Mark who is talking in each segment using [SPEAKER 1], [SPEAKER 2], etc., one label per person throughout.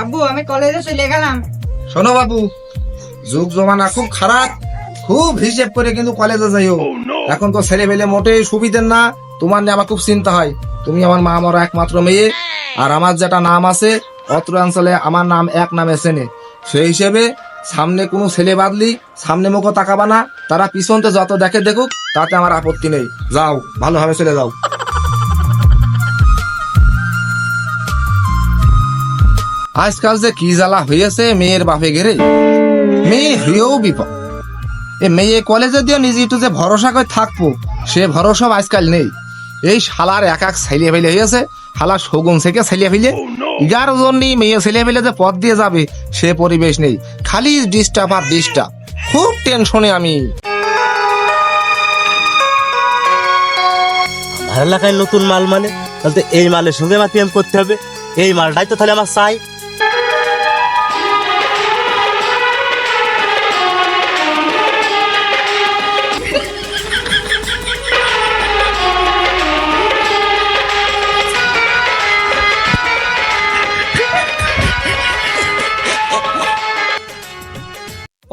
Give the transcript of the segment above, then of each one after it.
[SPEAKER 1] আব্বু আমি কলেজে চলে গেলাম।
[SPEAKER 2] শোনো বাবু যুগ জমানা খুব খারাপ খুব হিসেব করে কিন্তু কলেজে যাইও। এখন তো ছেলে পেলে মোটেই সুবিধের না তোমার নিয়ে আমার খুব চিন্তা হয়। তুমি আমার মা আমার একমাত্র মেয়ে আর আমার যেটা নাম আছে অত্র অঞ্চলে আমার নাম এক নামে চেনে। সেই হিসেবে সামনে কোনো ছেলে বাদলি সামনে মুখো তাকাবা না তারা পিছনতে যত দেখে দেখুক তাতে আমার আপত্তি নেই। যাও ভালোভাবে চলে যাও। আজকাল যে কি জ্বালা হয়েছে মেয়ের বাপে ঘেরে মেয়ে হয়েও বিপদ। এ মেয়ে কলেজে দিয়ে নিজে একটু যে ভরসা করে থাকব সে ভরসা আজকাল নেই। এই শালার এক এক ছেলে ফেলে হয়েছে শালা শগুন থেকে ছেলে ফেলে। যার জন্যই মেয়ে ছেলে ফেলে যে পথ দিয়ে যাবে সে পরিবেশ নেই। খালি ডিস্টার্ব আর ডিস্টার্ব। খুব টেনশনে আমি।
[SPEAKER 3] আমার এলাকায় নতুন মাল মানে তাহলে এই মালের সঙ্গে আমার প্রেম করতে হবে। এই মালটাই তো তাহলে আমার চাই।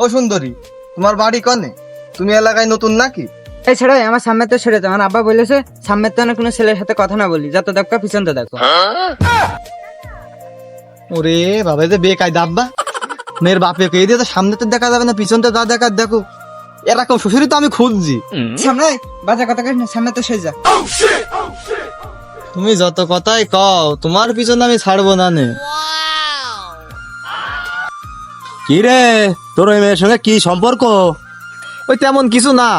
[SPEAKER 4] ও সুন্দরী তোমার বাড়ি কনে? তুমি এলাকায় নতুন নাকি?
[SPEAKER 1] এই ছেড়ে আমার সামনে তো ছেড়ে দাও। আমার আব্বা বলেছে সামনে তো কোনো ছেলের সাথে কথা না বলি। যত দেখো পিছনতে দেখো।
[SPEAKER 4] ওরে বাবা যে বেকায় দাব্বা মেয়ের বাপে কে দিয়ে তো সামনে তো দেখা যাবে না পিছনতে যা দেখার দেখো। এরকম শ্বশুরই তো আমি খুঁজছি।
[SPEAKER 1] সামনে বাজে কথা কইস না সামনে তো সে যা।
[SPEAKER 4] তুমি যত কথাই কও তোমার পিছনে আমি ছাড়বো না নে।
[SPEAKER 3] কি রে? তোর ওই মেয়ের সঙ্গে কি সম্পর্ক?
[SPEAKER 4] ওই তেমন কিছু না।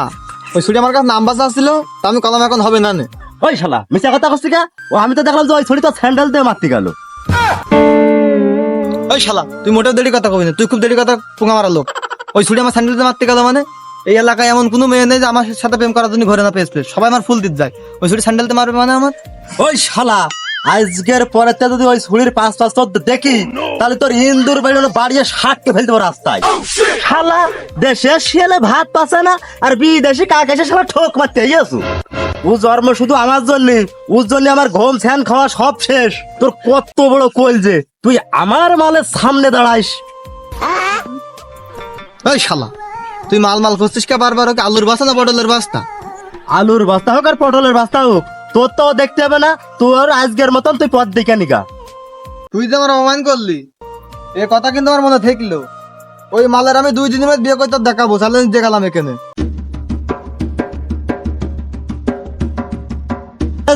[SPEAKER 4] ওই ছুটি আমার কাছে নাম্বার আসছিল তা আমি কলম এখন হবে না নে।
[SPEAKER 3] ওই শালা মিশা কথা করছিস কা? ও আমি তো দেখলাম যে ওই ছড়ি তো স্যান্ডেল দিয়ে মারতে গেল।
[SPEAKER 4] ওই শালা তুই মোটেও দেরি কথা কবি না তুই খুব দেরি কথা পুঙা মারা লোক। ওই ছুটি আমার স্যান্ডেল দিয়ে মারতে গেল মানে? এই এলাকায় এমন কোনো মেয়ে নেই যে আমার সাথে প্রেম করার জন্য ঘরে না পেস পেস সবাই আমার ফুল দিতে যায়। ওই ছুটি স্যান্ডেল দিয়ে মারবে মানে আমার?
[SPEAKER 3] ওই শালা আজকের পরে তে যদি ওই ছুরির পাঁচ পাঁচ দেখি তাহলে তোর ইন্দুর বেরোনো বাড়িয়ে ষাটকে ফেলতে পারো রাস্তায়। শালা দেশে শিয়ালে ভাত পাচ্ছে না আর বিদেশি কাক এসে শালা ঠোক মারতে গেছো ও জন্ম শুধু আমার জন্য ওর জন্য আমার ঘুম ফ্যান খাওয়া সব শেষ। তোর কত বড় কোল যে তুই আমার মালের সামনে দাঁড়াইস।
[SPEAKER 4] ওই শালা তুই মাল মাল করছিস কে বারবার ওকে? আলুর বাস্তা না পটলের বাস্তা?
[SPEAKER 3] আলুর বস্তা হোক আর পটলের বস্তা হোক তোর তো দেখতে হবে না তোর আজকের মতন তুই পথ দেখে নিগা।
[SPEAKER 4] তুই যে আমার অপমান করলি, এ কথা কিন্তু আমার মনে থাকল। ওই মালের আমি দুই দিনের বিয়ে করতে দেখাবো চ্যালেঞ্জ দেখালাম এখানে।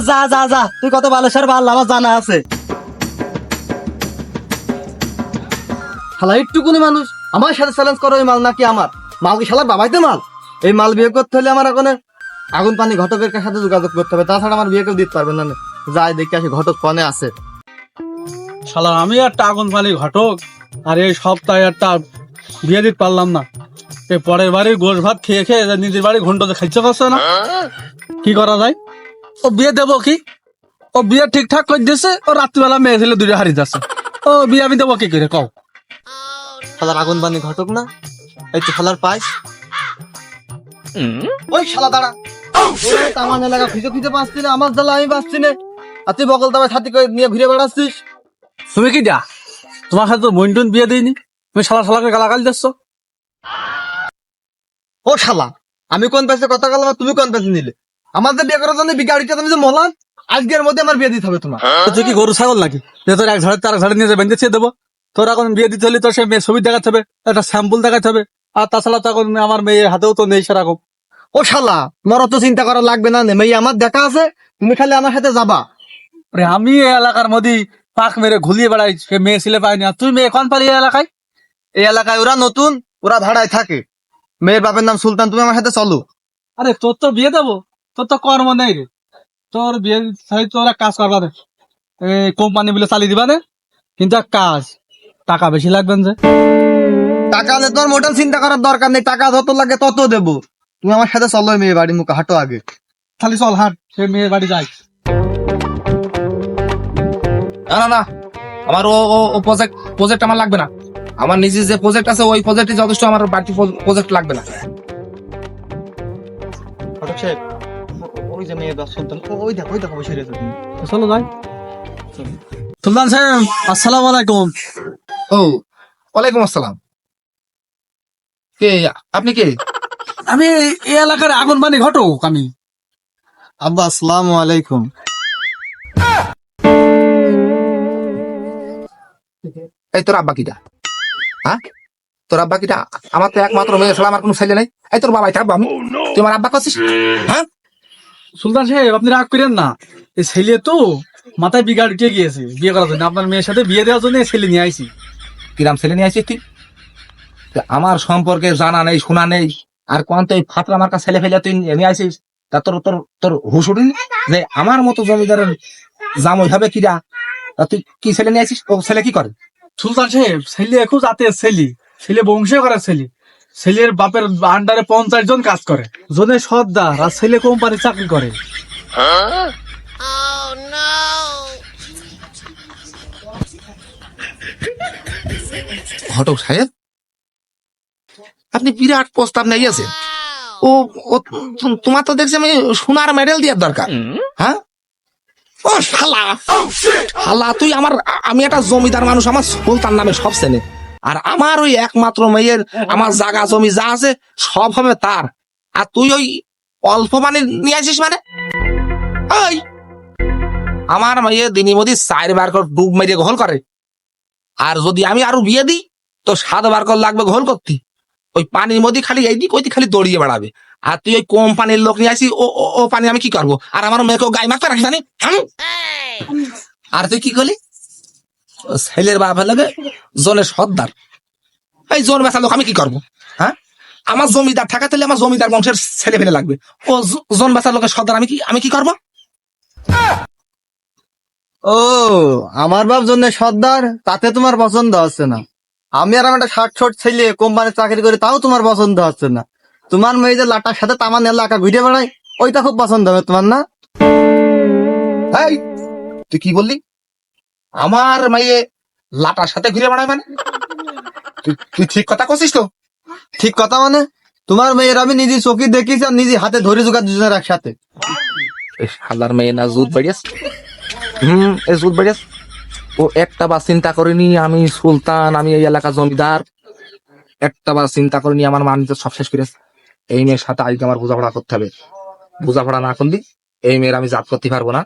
[SPEAKER 3] যা যা যা, তুই কত বালেশ্বর ভালো আমার জানা আছে।
[SPEAKER 4] শালা একটুকুনি মানুষ, আমার সাথে চ্যালেঞ্জ করো ওই মাল নাকি আমার? মাল কি শালার বাবাইতে মাল? এই মাল বিয়ে করতে হলে আমার এখন আগুন পানি ঘটকের সাথে যোগাযোগ করতে হবে। তাছাড়া আমার বিয়ে কেউ দিতে পারবে না। যাই দেখি আসি ঘটক কনে আছে।
[SPEAKER 5] শালা আমি একটা আগুন পানি ঘটক আর এই সপ্তাহে একটা বিয়ে দিতে পারলাম না। এই পরের বাড়ির গোশ ভাত খেয়ে খেয়ে নিজের বাড়ি ঘন্টাতে খাইতে পারছে না। কি করা যায়? ও বিয়ে দেবো কি? ও বিয়ে ঠিকঠাক করে দিয়েছে ও রাত্রিবেলা মেয়ে ছেলে দুটো হারিয়ে যাচ্ছে। ও বিয়ে আমি দেবো কি করে? কও।
[SPEAKER 4] শালার আগুন পানি ঘটক না? এই তো শালার পাইস। ওই শালা দাঁড়া। আমার এলাকা খুঁজে খুঁজে পাচ্ছি না আমার জ্বালা আমি পাচ্ছি না। আর তুই বকল দাবার সাথে নিয়ে ঘুরে বেড়াচ্ছিস।
[SPEAKER 5] তুমি কি দা তোমার সাথে তো বইন বিয়ে দিইনি। তুমি শালা শালাকে গালাগাল দিচ্ছ।
[SPEAKER 4] ও শালা আমি কোন পেছে কথা বললাম তুমি কোন পেছে নিলে? আমাদের বিয়ে করার জন্য গাড়িটা তুমি যে মলান আজকের মধ্যে আমার বিয়ে দিতে হবে তোমার।
[SPEAKER 5] তো তুই কি গরু ছাগল নাকি? যে তোর এক ঝাড়ে তার ঝাড়ে নিয়ে বেঁধে ছেড়ে দেবো। তোর এখন বিয়ে দিতে হলে তোর সে মেয়ে ছবি দেখাতে হবে একটা স্যাম্পল দেখাতে হবে। আর তাছাড়া তো এখন আমার মেয়ে হাতেও তো নেই সেরকম।
[SPEAKER 4] ও শালা তোমার অত চিন্তা করা লাগবে না মেয়ে আমার দেখা আছে তুমি খালি আমার সাথে যাবা।
[SPEAKER 5] আরে আমি এই এলাকার মধ্যে পাক মেরে ঘুলিয়ে বেড়াই সে মেয়ে ছেলে পাইনি আর তুই মেয়ে কোন পালি এই এলাকায়?
[SPEAKER 4] এই এলাকায় ওরা নতুন ওরা ভাড়ায় থাকে। মেয়ের বাপের নাম সুলতান তুমি আমার সাথে চলো।
[SPEAKER 5] আরে তোর তো বিয়ে দেবো? তোর তো কর্ম নেই রে। তোর বিয়ে তোর কাজ করবা রে এই কোম্পানি বলে চালিয়ে দিবা রে কিন্তু কাজ টাকা বেশি লাগবে না যে।
[SPEAKER 4] টাকা হলে তোমার মোটেও চিন্তা করার দরকার নেই টাকা যত লাগে তত দেবো। তুমি আমার সাথে চলো মেয়ে বাড়ি মুখে হাঁটো আগে।
[SPEAKER 5] খালি চল হাট সে মেয়ের বাড়ি যাই।
[SPEAKER 2] না না না আমার ও ও- প্রজেক্ট প্রজেক্ট আমার লাগবে না। আমার নিজের যে প্রজেক্ট আছে ওই প্রজেক্টই যথেষ্ট আমার বাড়তি প্রজেক্ট লাগবে না।
[SPEAKER 4] ঘটক সাহেব ওই যে মেয়ে সুলতান ওই দেখো ওই দেখো বসে রয়েছে।
[SPEAKER 5] চলো যাই। সুলতান সাহেব আসসালামু আলাইকুম।
[SPEAKER 2] ও ওয়ালাইকুম আসসালাম। কে আপনি কে?
[SPEAKER 5] আমি এই এলাকার আগুন পানি ঘটক আমি।
[SPEAKER 4] আব্বা আসসালামু আলাইকুম।
[SPEAKER 2] এই তোর আব্বা কিটা হ্যাঁ? তোর আব্বা কিটা আমার তো একমাত্র মেয়ে ছাড়া আমার কোনো ছেলে নেই। এই তোর বাবাই থাকব আমি। তুই আমার আব্বা করছিস হ্যাঁ?
[SPEAKER 5] সুলতান সাহেব আপনি রাগ করেন না। এই ছেলে তো মাথায় বিগাড় উঠে গিয়েছে বিয়ে করার জন্য। আপনার মেয়ের সাথে বিয়ে দেওয়ার জন্য ছেলে নিয়ে আইছি।
[SPEAKER 2] কিরাম ছেলে নিয়ে আসিস তুই? আমার সম্পর্কে জানা নেই শোনা নেই। আর কোন তো এই ফাতলা আমার কাছে ছেলে ফেলে তুই নিয়ে আসিস তা তোর তোর তোর হুশ উঠিনি? যে আমার মতো জমিদারের জাম ওইভাবে কিরা? তা তুই কি ছেলে নিয়ে আসিস ও ছেলে কি করে?
[SPEAKER 5] সুলতান সাহেব ছেলে এখন জাতের ছেলে। ছেলে বংশ করার ছেলে। ছেলের বাপের আন্ডারে পঞ্চাশ জন কাজ করে। জনে সর্দার আর ছেলে কোম্পানি চাকরি করে।
[SPEAKER 2] ঘটক সাহেব? আপনি বিরাট প্রস্তাব নিয়ে গেছেন ও ও তোমার তো দেখছি আমি সোনার মেডেল দেওয়ার দরকার। হ্যাঁ? ও শালা। শালা তুই আমার আমি একটা জমিদার মানুষ আমার সুলতান নামে সব চেনে। আর আমার ওই একমাত্র মেয়ের আমার জায়গা জমি যা আছে সব হবে তার। আর তুই ওই অল্প মানে নিয়ে আসিস মানে? ওই আমার মেয়ে দিনী মদি চারবার করে ডুব মেরে গোল করে। আর যদি আমি আরও বিয়ে দিই তো সাতবার করে লাগবে গোল করতে। ওই পানির মধ্যে খালি এইদিক ওইদিক খালি দড়িয়ে বেড়াবে। আর তুই ওই কম পানির লোক নিয়ে আসি ও, ও- পানি আমি কি করব? আর আমার মেয়েকেও গায়ে মাখতে রাখিস জানি আর তুই কি করলি? ছেলের বাপ লাগে জনের সর্দার। এই জন বেচা লোক আমি কি করব? হ্যাঁ? আমার জমিদার থাকা তাহলে আমার জমিদার বংশের ছেলে ফেলে লাগবে। ও জন বেচার লোকের সর্দার আমি কি আমি কি করব?
[SPEAKER 4] ও, আমার বাপ জন্য সর্দার, তাতে তোমার পছন্দ হচ্ছে না। আমি আর একটা ষাট ছোট ছেলে কোম্পানির চাকরি করি তাও তোমার পছন্দ হচ্ছে না। তোমার মেয়ে যে লাটার সাথে তামান এলাকা ঘুরে বেড়ায় ওইটা খুব পছন্দ হবে তোমার না?
[SPEAKER 2] এই তুই কি বললি? আমার মেয়ে লাটার সাথে ঘুরে বেড়ায় মানে? তুই ঠিক কথা করছিস তো?
[SPEAKER 4] ঠিক কথা মানে? তোমার মেয়ের আমি নিজে চোখে দেখিছি আর নিজে হাতে ধরে জোগাড় দুজনের একসাথে।
[SPEAKER 2] এই মেয়ে না জুত বেরিয়েস হুম এ জুত বেরিয়েস ও একটা বার চিন্তা করিনি আমি সুলতান, আমি এই এলাকার জমিদার। একটা বার চিন্তা করিনি আমার মান সব শেষ করেছে। এই মেয়ের সাথে আজকে আমার বোঝাপড়া করতে হবে। বোঝাপড়া না করলি, এই মেয়ের আমি জাত করতে পারব না।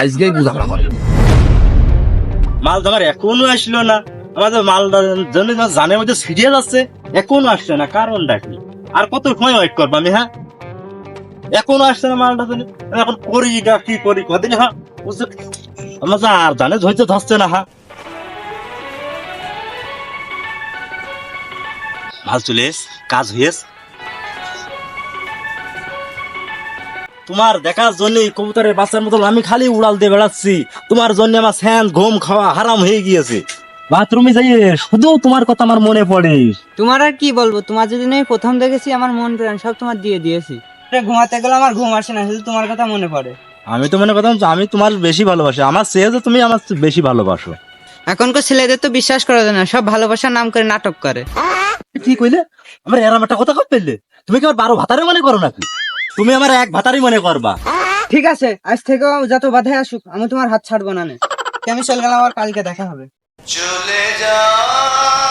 [SPEAKER 2] আজকেই বোঝাপড়া করে।
[SPEAKER 3] মাল তোমার এখনও আসলো না। আমাদের মাল জন্য জানের মধ্যে সিরিয়াল আছে, এখনও আসছে না। কারণ কি আর কত সময় ওয়েট করব আমি হ্যাঁ? এখনও আসছে না মালটা জন্য। এখন করি কি করি? কদিন হ্যাঁ? আমার যা আর জানে ধৈর্য ধরছে না হ্যাঁ মাল চলে এস, কাজ হয়েস তোমার দেখার জন্য কবুতরের বাচ্চার মতো আমি খালি উড়াল দিয়ে বেড়াচ্ছি। তোমার জন্য আমার স্যান ঘুম খাওয়া হারাম হয়ে গিয়েছে। বাথরুমে যাই শুধু তোমার কথা আমার মনে পড়ে।
[SPEAKER 1] তোমার আর কি বলব? তোমার যদি আমি প্রথম দেখেছি আমার মন প্রাণ সব তোমার দিয়ে দিয়েছি। ঘুমাতে গেলে আমার ঘুম আসে না শুধু তোমার কথা মনে পড়ে।
[SPEAKER 3] আমি তো মনে করতাম যে আমি তোমার বেশি ভালোবাসি। আমার চেয়ে তো তুমি আমার বেশি ভালোবাসো।
[SPEAKER 1] এখনকার ছেলেদের তো বিশ্বাস করা যায় না সব ভালোবাসার নাম করে নাটক করে।
[SPEAKER 3] ঠিক কইলে? আমার এরম একটা কথা কব পেলে তুমি কি আমার বারো ভাতারে মনে করো নাকি? তুমি আমার এক ভাতারই মনে করবা।
[SPEAKER 1] ঠিক আছে আজ থেকে যত বাধায় আসুক আমি তোমার হাত ছাড়বো না নে। আমি চলে গেলাম আবার কালকে দেখা হবে।
[SPEAKER 6] अरे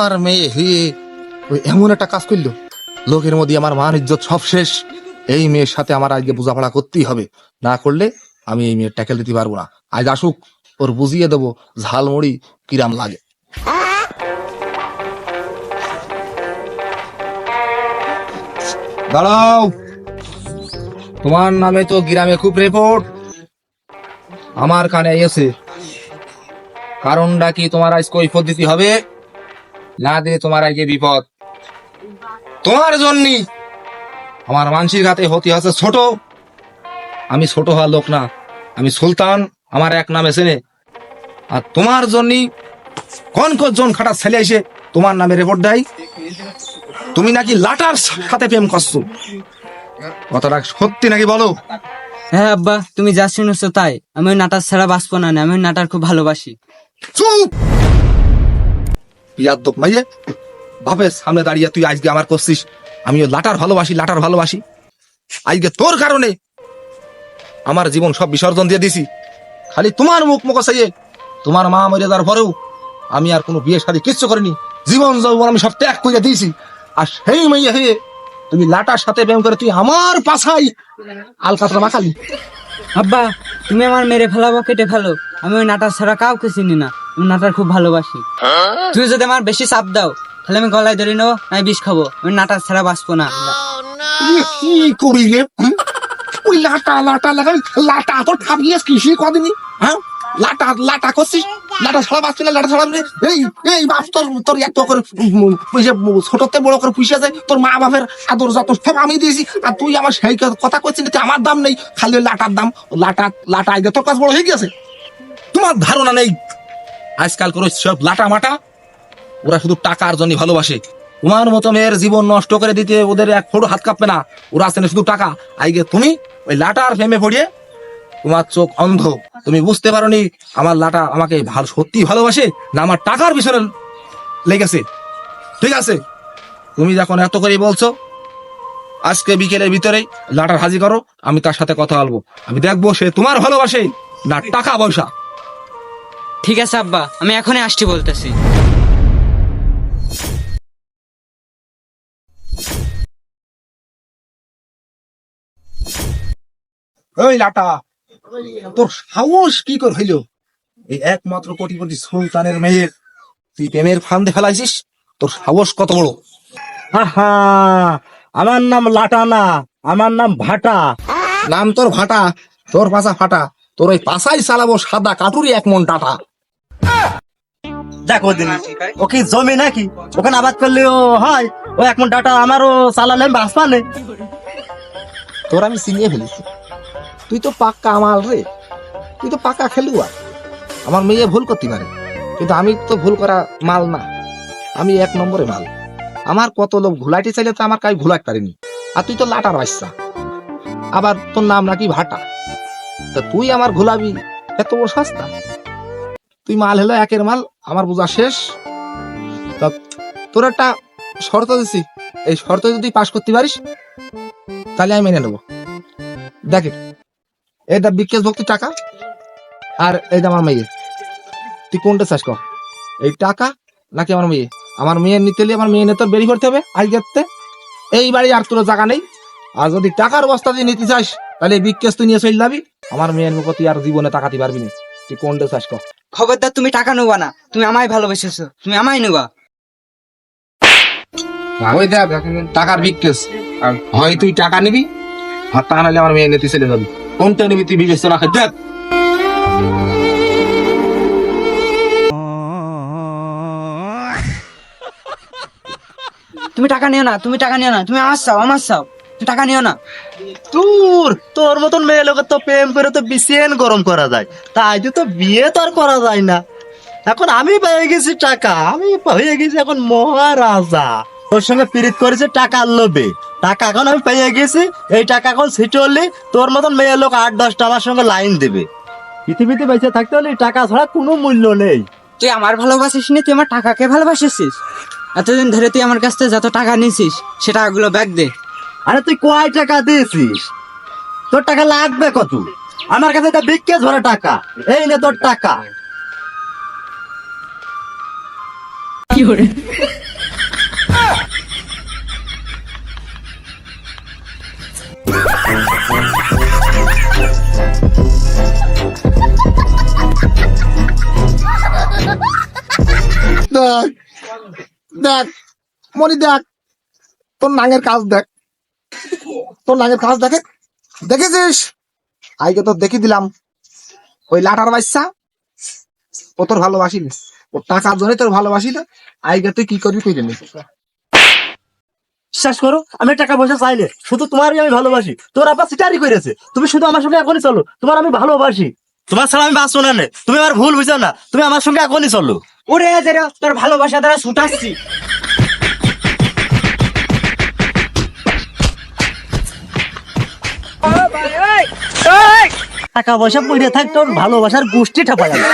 [SPEAKER 2] আমার মেয়ে হয়ে ওই এমন একটা কাজ করল। লোকের মধ্যে আমার মান ইজ্জত সব শেষ। এই মেয়ের সাথে আমার আজকে বোঝাপড়া করতেই হবে। না করলে আমি এই মেয়ের ট্যাকেল দিতে পারব না। আজ আসুক, ওর বুঝিয়ে দেবো, ঝালমুড়ি কিরাম লাগে। দাঁড়াও। তোমার নামে তো গ্রামে খুব রিপোর্ট আমার কানে এসে। কারণটা কি তোমার আজ কৈফত দিতে হবে? না দিয়ে তোমার আগে বিপদ? তোমার জন্যই। আমার মানসির ঘাতে হতে হচ্ছে ছোট। আমি ছোট হওয়ার লোক না। আমি সুলতান আমার এক নামে চেনে। আর তোমার জন্যই কোন কোন জন খাটার ছেলে এসে তোমার নামে রিপোর্ট দেয়? তুমি নাকি লাটার সাথে প্রেম করছ? কথাটা সত্যি নাকি বলো?
[SPEAKER 1] হ্যাঁ আব্বা তুমি যা শুনেছো তাই। আমি নাটার ছাড়া বাঁচবো না আমি নাটার খুব ভালোবাসি।
[SPEAKER 2] চুপ! ইয়াদ্দপ মাইয়ে বাপের সামনে দাঁড়িয়ে তুই আজকে আমার করছিস। আমি ওই লাটার ভালোবাসি লাটার ভালোবাসি। আজকে তোর কারণে আমার জীবন সব বিসর্জন দিয়ে দিছি। খালি তোমার মুখ মুখ সাইয়ে তোমার মা মরে পরেও আমি আর কোনো বিয়ে শাদী কিচ্ছু করিনি। জীবন যৌবন আমি সব ত্যাগ করে দিয়েছি। আর সেই মাইয়া হয়ে তুমি লাটার সাথে প্রেম করে তুই আমার পাশাই আলকাতরা মাখালি।
[SPEAKER 1] আব্বা, তুমি আমার মেরে ফেলাবো, কেটে ফেলো। আমি ওই নাটার ছাড়া কাউকে চিনি না। নাটার খুব ভালোবাসি। তুই যদি আমার বেশি চাপ দাও তাহলে আমি গলায় ধরে নেব আমি বিষ খাব। আমি নাটার ছাড়া বাঁচবো না।
[SPEAKER 2] কি করি রে? ওই লাটা লাটা লাগাই লাটা কিসে কদিনই হ্যাঁ? লাটা লাটা করছিস? লাটা ছড়া না লাটা ছড়া এই এই বাপ তোর তোর এত করে ওই যে ছোটতে বড় করে পুষে যায় তোর মা বাপের আদর যত সব আমি দিয়েছি আর তুই আমার সেই কথা করছিস না, আমার দাম নেই খালি ওই লাটার দাম লাটা লাটা আগে তোর কাছে বড় হয়ে গেছে তোমার ধারণা নেই। আজকাল করে সব লাটা মাটা ওরা শুধু টাকার জন্য ভালোবাসে। তোমার মতো মেয়ের জীবন নষ্ট করে দিতে ওদের এক ফোটো হাত কাঁপবে না। ওরা আসছে না শুধু টাকা। আইগে তুমি ওই লাটার ফেমে পড়িয়ে তোমার চোখ অন্ধ। তুমি বুঝতে পারোনি আমার লাটা আমাকে ভালো সত্যি ভালোবাসে না আমার টাকার পিছনে লেগেছে। ঠিক আছে? তুমি যখন এত করে বলছো, আজকে বিকেলের ভিতরেই লাটার হাজি করো, আমি তার সাথে কথা বলব। আমি দেখব সে তোমার ভালোবাসে না টাকা পয়সা।
[SPEAKER 1] ঠিক আছে আব্বা। আমি এখনই আসছি বলতেছি।
[SPEAKER 2] ওই লাটা তোর সাহস কি করে হইল? এই একমাত্র কোটিপতি সুলতানের মেয়ের তুই প্রেমের ফান্দে ফেলাইছিস তোর সাহস কত বড়?
[SPEAKER 3] আহা আমার নাম লাটা না আমার নাম ভাটা।
[SPEAKER 2] নাম তোর ভাটা তোর পাশা ফাটা তোর ওই পাশাই চালাবো সাদা কাটুরি এক মন টাটা
[SPEAKER 3] দেখো দিন ও কি জমি নাকি? ওখানে আবাদ করলে ও হয় ও এখন ডাটা আমারও চালালে বাঁচবা
[SPEAKER 2] তোর আমি চিনিয়ে ফেলেছি। তুই তো পাক্কা আমাল রে। তুই তো পাক্কা খেলুয়া। আমার মেয়ে ভুল করতে পারে কিন্তু আমি তো ভুল করা মাল না। আমি এক নম্বরে মাল। আমার কত লোক ঘুলাইতে চাইলে তো আমার কাই ঘুলাইতে পারিনি আর তুই তো লাটার বাচ্চা। আবার তোর নাম নাকি ভাটা। তা তুই আমার ঘুলাবি এত বড় সস্তা তুই মাল হলো একের মাল, আমার বোঝা শেষ। তা তোর একটা শর্ত দিছি, এই শর্ত যদি পাশ করতে পারিস, তাহলে আমি মেনে নেব। দেখে, এটা বিকেশ ভক্তি টাকা, আর এইটা আমার মেয়ে। তুই কোনটা চাষ কর? এই টাকা নাকি আমার মেয়ে? আমার মেয়ে নিতে আমার মেয়ে নিয়ে তোর বেরি করতে হবে আজকে এই বাড়ি আর তোর জায়গা নেই। আর যদি টাকার অবস্থা দিয়ে নিতে চাস, তাহলে এই বিকেশ তুই নিয়ে চলে যাবি। আমার মেয়ের মুখ তুই আর জীবনে তাকাতে পারবি না। তুই কোনটা চাষ কর?
[SPEAKER 1] খবরদার তুমি টাকা নেবা না। তুমি আমায় ভালোবেসেছো। তুমি আমায় নেবা।
[SPEAKER 2] ওই দেখ টাকার বিকেশ হয় তুই টাকা নিবি আর তা নাহলে আমার মেয়ে নিতে চলে যাবি। কোনটা নিবি তুই বিবেচনা করে দেখ।
[SPEAKER 1] তুমি টাকা নিও না তুমি টাকা নিও না। তুমি আমার চাও আমার চাও। টাকা নিও না।
[SPEAKER 3] তোর তোর মতন মেয়ে লোকের তো প্রেম করে তো বিশেন গরম করা যায়। তাই তো বিয়ে তো আর করা যায় না। এখন আমি পেয়ে গেছি টাকা, আমি হয়ে গেছি এখন মহারাজা। তোর সঙ্গে পীড়িত করেছে, টাকার লোভে। টাকা এখন আমি পেয়ে গেছি, এই টাকা এখন ছিটলি তোর মতন মেয়ে লোক আট, দশটা আমার সঙ্গে লাইন দেবে। পৃথিবীতে বেঁচে থাকতে হলে টাকা ছাড়া কোনো মূল্য নেই।
[SPEAKER 1] তুই আমার ভালোবাসিস নি, তুই আমার টাকাকে ভালোবাসিস এতদিন ধরে তুই আমার কাছ থেকে যত টাকা নিছিস সে টাকাগুলো ব্যাগ দে।
[SPEAKER 3] আরে তুই কয় টাকা দিয়েছিস? তোর টাকা লাগবে কত? আমার কাছে এটা বিক্রি ধরে টাকা। এই নে তোর টাকা।
[SPEAKER 2] দেখ দেখ মনি দেখ তোর নাঙের কাজ দেখ। তোর নাঙের কাজ দেখে দেখেছিস? আইকে তোর দেখি দিলাম। ওই লাটার বাচ্চা ও তোর ভালোবাসি না ও টাকার জন্য তোর ভালোবাসি না আইকে তুই কি করবি তুই জানিস?
[SPEAKER 3] বিশ্বাস করো আমি টাকা পয়সা চাইলে শুধু তোমারই আমি ভালোবাসি। তোর আপা সিটারি করেছে তুমি শুধু আমার সঙ্গে এখনই চলো তোমার আমি ভালোবাসি। তোমার ছাড়া আমি বাঁচবো না। তুমি আমার ভুল বুঝো না তুমি আমার সঙ্গে এখনই চলো।
[SPEAKER 1] ওরে যারা তোর ভালোবাসা দ্বারা ছুটাচ্ছি।
[SPEAKER 3] টাকা পয়সা পড়ে থাকতো ভালোবাসার গোষ্ঠী ঠাপা যাবে